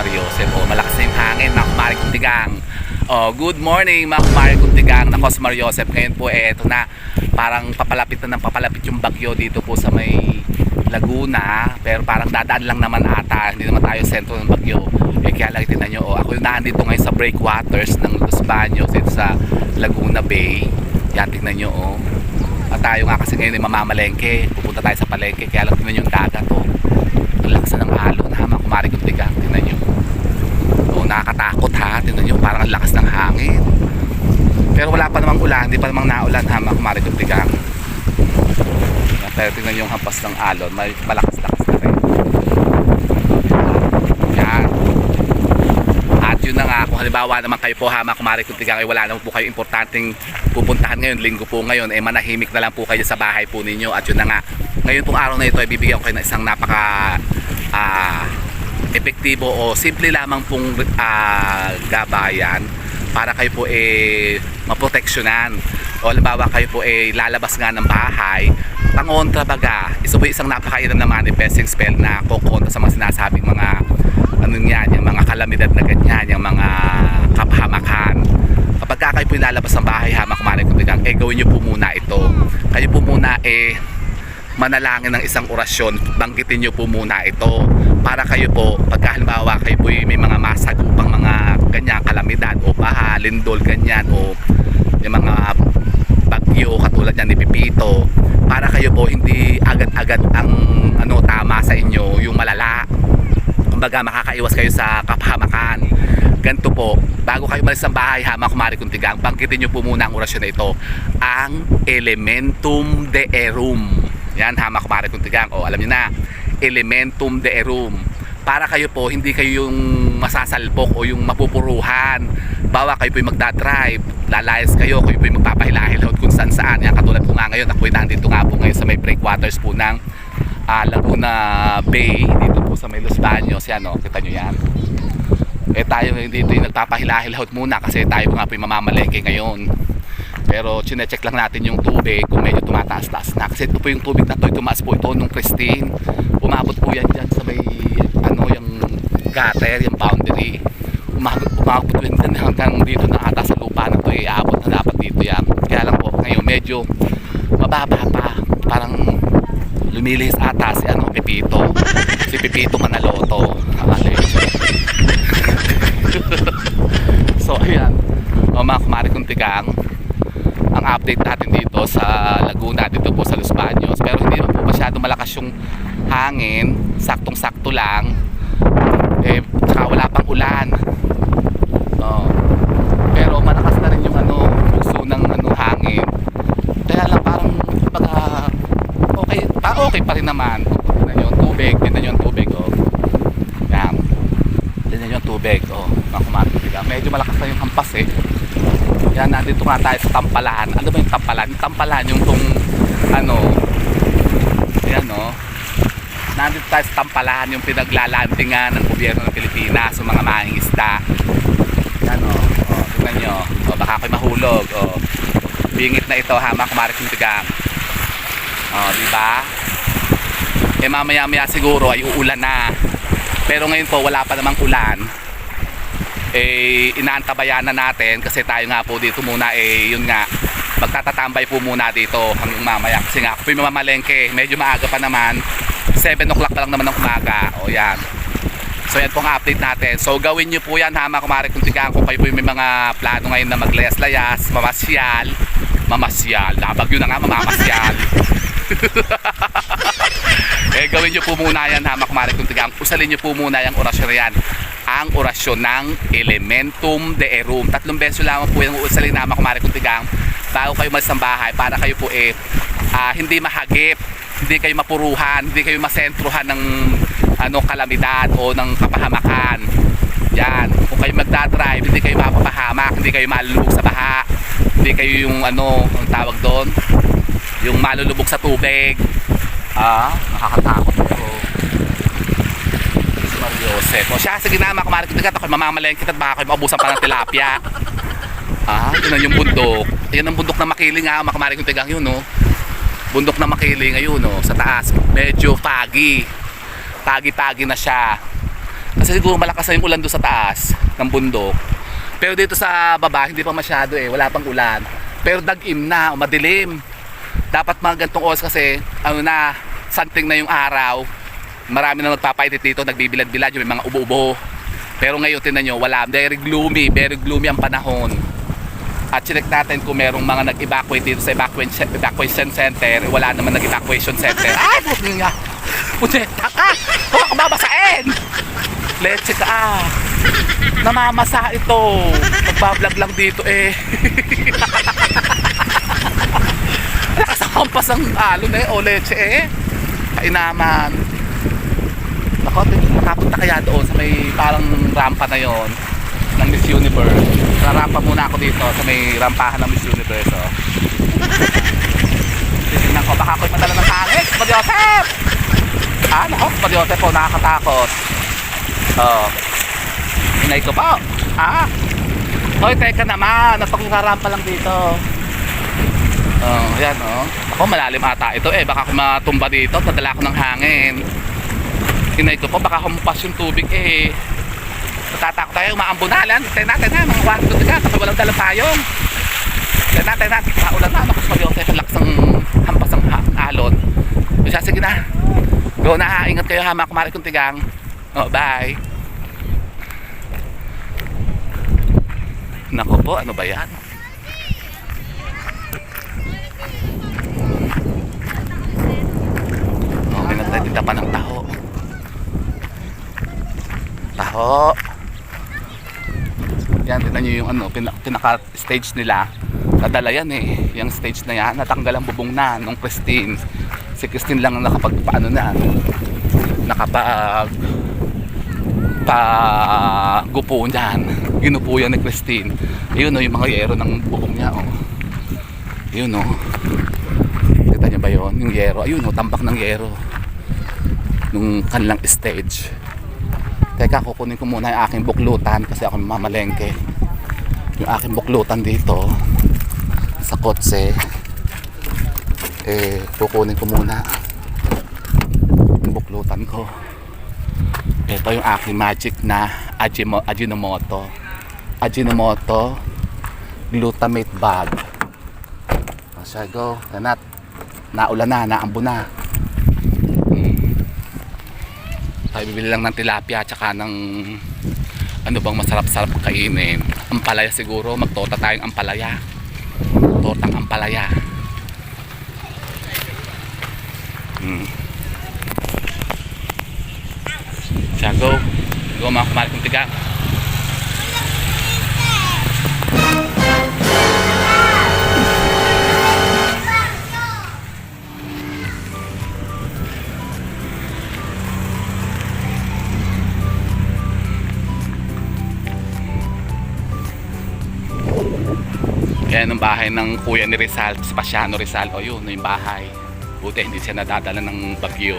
Mariosep. O, malakas na yung hangin, mga kumari kuntigang. O, good morning, mga kumari kuntigang na Cos Mariosep. Ngayon po, eh, eto na. Parang papalapit na ng papalapit yung bagyo dito po sa may Laguna. Pero parang dadaan lang naman ata. Hindi naman tayo sentro ng bagyo. Eh, kaya lang itinan nyo, oh, ako yung nandito ngayon sa breakwaters ng Los Baños dito sa Laguna Bay. Yan, tingnan nyo, oh. At tayo nga kasi ngayon ay mamamalengke. Pupunta tayo sa palengke. Kaya lang tingnan yung dagat, oh. Ang lakas ng alon ha, mga kumari kong tigang. Tingnan nyo. Nakakatakot ha. Tingnan nyo, parang ang lakas ng hangin. Pero wala pa namang ulan, hindi pa namang naulan ha, mga kumari kong tigang. Yan, Pero tingnan yung hampas ng alon, may malakas-lakas na rin. Yan. At yun na nga, kung halimbawa naman kayo po ha, mga kumari kong tigang, ay wala naman po kayo importanteng pupuntahan ngayon, linggo po ngayon, eh manahimik na lang po kayo sa bahay po ninyo. At yun na nga, ngayon pong araw na ito ay bibigyan ko kayo ng isang napaka ah, epektibo o simple lamang pong ah, gabayan para kayo po eh maproteksyonan. O halimbawa kayo po eh lalabas nga ng bahay pangontra baga isa po isang napakairam na manifesting spell na kukontra sa mga sinasabing mga ano yan, yung mga kalamidad na ganyan, yung mga kapahamakan. Kapag ka kayo po lalabas ng bahay ha, mga kumarin kung tigang, eh gawin nyo po muna ito. Kayo po muna eh manalangin ng isang orasyon, banggitin nyo po muna ito. Para kayo po, pagka kayo po may mga masagupang mga ganyan kalamidad o baha, lindol, ganyan o yung mga bagyo katulad yan ni Pipito para kayo po hindi agad-agad ang ano tama sa inyo yung malala. Kumbaga makakaiwas kayo sa kapahamakan. Ganito po bago kayo malis ng bahay ha mga kumari kuntigang banggitin nyo po muna ang orasyon na ito. Ang elementum de erum yan ha mga kumari kuntigang. O alam nyo na elementum de erum. Para kayo po hindi kayo yung masasalpok o yung mapupuruhan. Bawa kayo po yung magdadrive lalayas kayo kayo po yung magpapahilahilhod kung saan saan. Yan katulad ko nga ngayon ako ay nandito nga po ngayon sa may breakwaters po ng ah, Laguna Bay dito po sa may Los Baños. Yan o kita nyo yan. Eh tayo dito yung nagpapahilahilhod muna kasi tayo nga po yung mamamalengke ngayon pero chinecheck lang natin yung tubig kung medyo tumataas-taas na. Kasi ito po yung tubig na to tumaas po ito nung Christine. Umabot po yan dyan sa may ano yung gutter yung boundary. Umabot, umabot po yan hanggang dito na ata sa lupa na to iabot na dapat dito yan. Kaya lang po ngayon medyo mababa pa. Parang lumilihis ata si ano Pepito. Si Pepito Manaloto. Ali. so ayan. O mga kumari kong tigang ang update natin dito sa Laguna dito po sa Los Baños. Pero hindi po masyado malakas yung hangin. Saktong sakto lang. Eh saka wala pang ulan. Oh. pero malakas na rin yung ano puso ng ano hangin. Kaya lang parang kumbaga okay pa okay pa rin naman. Tingnan yung tubig tingnan yung tubig oh. Yan. Tingnan yung tubig oh. Mga kumatitig medyo malakas na yung hampas eh yan, nandito nga tayo sa Tampalan. Ano ba yung Tampalan? Yung Tampalan, yung tong, ano, yan o. Nandito tayo sa Tampalan, yung pinaglalandingan ng gobyerno ng Pilipinas, yung mga mangingisda. Yan o. O, tingnan nyo. O, baka ako'y mahulog. O, bingit na ito ha, mga kumariting tigang. O, di ba? Eh, mamaya-maya siguro ay uulan na. Pero ngayon po, wala pa namang ulan eh inaantabayan na natin kasi tayo nga po dito muna eh yun nga magtatatambay po muna dito hanggang mamaya. Kasi nga ako po yung mamamalengke medyo maaga pa naman. 7 o'clock pa lang naman ng umaga. O yan. So yan po ang update natin. So gawin nyo po yan ha mga kumari kung tigaan kung kayo po may mga plano ngayon na maglayas-layas mamasyal. Mamasyal. Nabagyo na nga mamamasyal. Eh gawin nyo po muna yan ha mga kumari kung tigaan usalin nyo po muna yung orasyon yan ang orasyon ng Elementum de Erum. Tatlong beses lamang po yung uusalin na kumari kung tigang bago kayo malis ng bahay para kayo po eh ah, hindi mahagip, hindi kayo mapuruhan, hindi kayo masentruhan ng ano kalamidad o ng kapahamakan. Yan. Kung kayo magdadrive, hindi kayo mapapahamak, hindi kayo malulubog sa baha, hindi kayo yung ano, ang tawag doon, yung malulubog sa tubig. Ah, nakakatakot. Joseph. O siya, sige na, mga kumarinig ako, mamamalengkit at baka kayo maubusan pa ng tilapia. Ah, yun yung bundok. Yan ang bundok na makiling nga, mga kumarinig tigang yun, no? Bundok na makiling, ayun, no? Sa taas. Medyo pagi. Pagi-pagi na siya. Kasi siguro malakas na yung ulan doon sa taas ng bundok. Pero dito sa baba, hindi pa masyado eh. Wala pang ulan. Pero dag-im na, o madilim. Dapat mga gantong oras kasi, ano na, santing na yung araw. Marami na nagpapainit dito, nagbibilad-bilad, yung may mga ubo-ubo. Pero ngayon, tinan nyo, wala. Very gloomy, very gloomy ang panahon. At chinek natin kung merong mga nag-evacuate dito sa evacuation, center. Wala naman nag-evacuation center. Ay, puti nga. Punyeta ka! Huwag ka babasain! Leche ka ah. Namamasa ito. Magbablog lang dito eh. Nakasakampas ang alon eh. O leche eh. Kainaman. Kaya doon sa may parang rampa na yon ng Miss Universe. Rarampa muna ako dito sa may rampahan ng Miss Universe. Oh. Titignan ko, baka ako'y madala ng hangin. Madiosep! Ah, nako, Madiosep po, nakakatakot. Oh. Inay ko po. Ah. Hoy, teka naman. Napakusarampa lang dito. Oh, yan oh. Ako malalim ata ito eh. Baka ako matumba dito. Padala ko ng hangin. Inay ko po, baka humpas yung tubig eh. Natatakot tayo, umaambunalan. Tayo natin ha, mga warto ka. Tapos walang dalang payong. Tayo natin natin. Paulan na. Nakus mag yung lakas ng hampas ng alon. Siya, sige na. Go na. Ingat kayo ha, mga kumari kong tigang. Oh, bye. Nako po, ano ba yan? Oh, may nagtitinda pa ng taho. Taho. Yan, tignan nyo yung ano, pina- pinaka-stage nila. Nadala yan eh. Yung stage na yan, natanggal ang bubong na nung Christine. Si Christine lang ang nakapag, paano na, nakapag, pa gupo niyan. Ginupo yan ni Christine. Yun oh, yung mga yero ng bubong niya oh. Yun oh. Kita niyo ba yun? Yung yero. Ayun oh, tambak ng yero. Nung kanilang stage. Teka, kukunin ko muna yung aking buklutan kasi ako mamalengke. Yung aking buklutan dito sa kotse eh kukunin ko muna yung buklutan ko. Ito yung aking magic na Ajimo, Ajinomoto. Ajinomoto glutamate bag. O siya, go. Ganat. Naulan na, naambo na. Tayo bibili lang ng tilapia tsaka ng ano bang masarap-sarap kainin. Ampalaya siguro. Magtota tayong ampalaya. Tortang ampalaya. Mm. Siya, go. Go mga kumari kong tiga. Yan ang bahay ng kuya ni Rizal, si Pasiano Rizal. O yun, yung bahay. Buti hindi siya nadadala ng bagyo.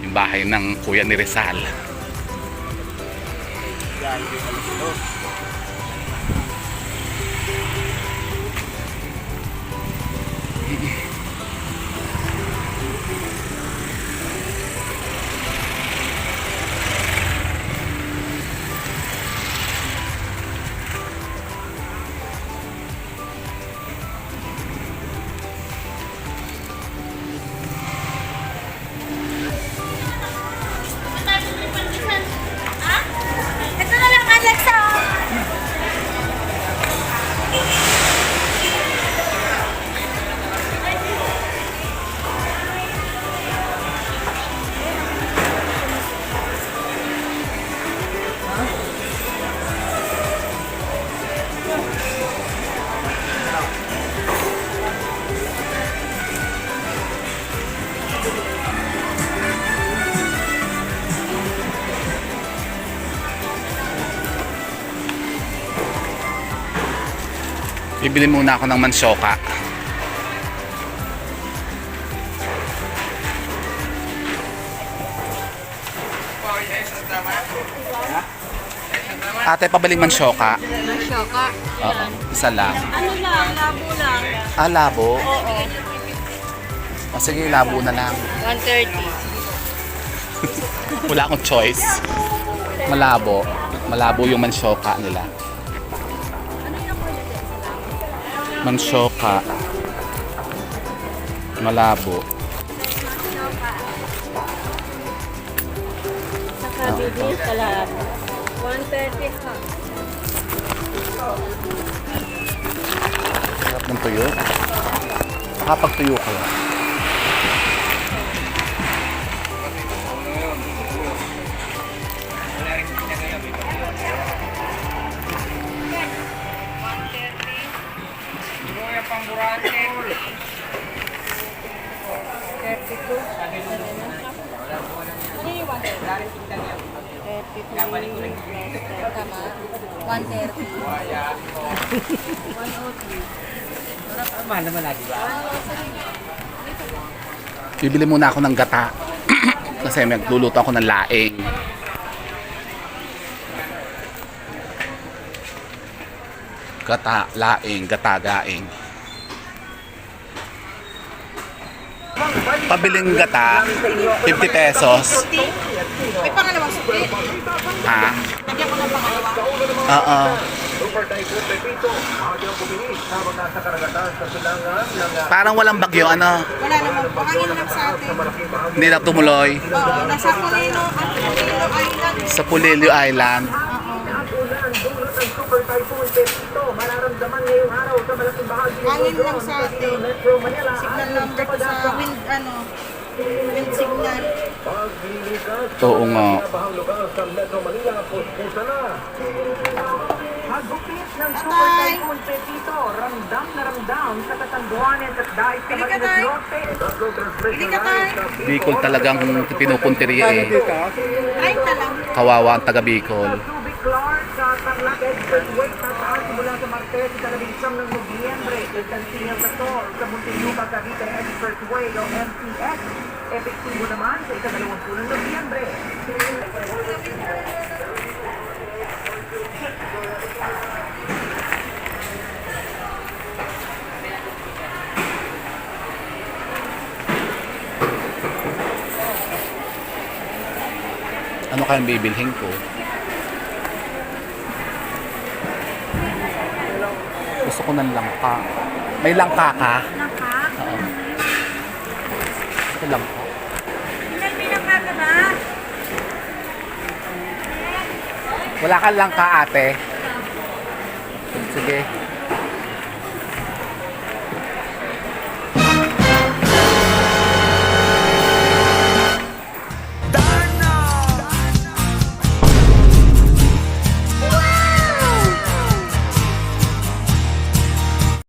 Yung bahay ng kuya ni Rizal. Ito Bibili muna ako ng mansyoka. Ate, pabaling mansyoka. Masyoka. Oo, isa lang. Ano lang, labo lang. Ah, labo. Oo. O sige, labo na lang. 130. Wala akong choice. Malabo. Malabo yung mansyoka nila. Mansyoka. Malabo. Saka bibi sa lahat. 130 ka. Sarap ng tuyo. Kapag tuyo ko. Tama. 130. Bibili muna ako ng gata. Kasi magluluto ako ng laing. Gata, laing, gata, gaing. Pabiling gata, 50 pesos. May pangalawang suki. Ha? Lagyan ko ng pangalawa. Oo. Parang walang bagyo, ano? Wala naman. Pangangin lang sa atin. Hindi na tumuloy Oo, nasa Pulino, ang Pulino Island. sa Pulilio Island. Hangin lang sa atin. Signal number ko sa wind, ano, wind signal. Oo nga. Hagupit ng! Super Typhoon Pepito, ramdam na ramdam sa katanduanan at dahil sa Tay. Norte. Pili ka tayo. Bicol talagang pinupunteriya eh. 30 lang. Kawawa ang taga Bicol. Clark sa Tarlac Expressway tataas simula sa Martes sa labing ng Nobyembre. Distansya sa to sa Muntinlupa Cavite Expressway o MTX. Epektibo naman sa ikadalawang ng Nobyembre. Ano kayang bibilhin ko? Gusto ko ng langka. May langka ka? Naka. Oo. Gusto langka. Ilan pinaka ka ba? Wala kang langka ate? Sige.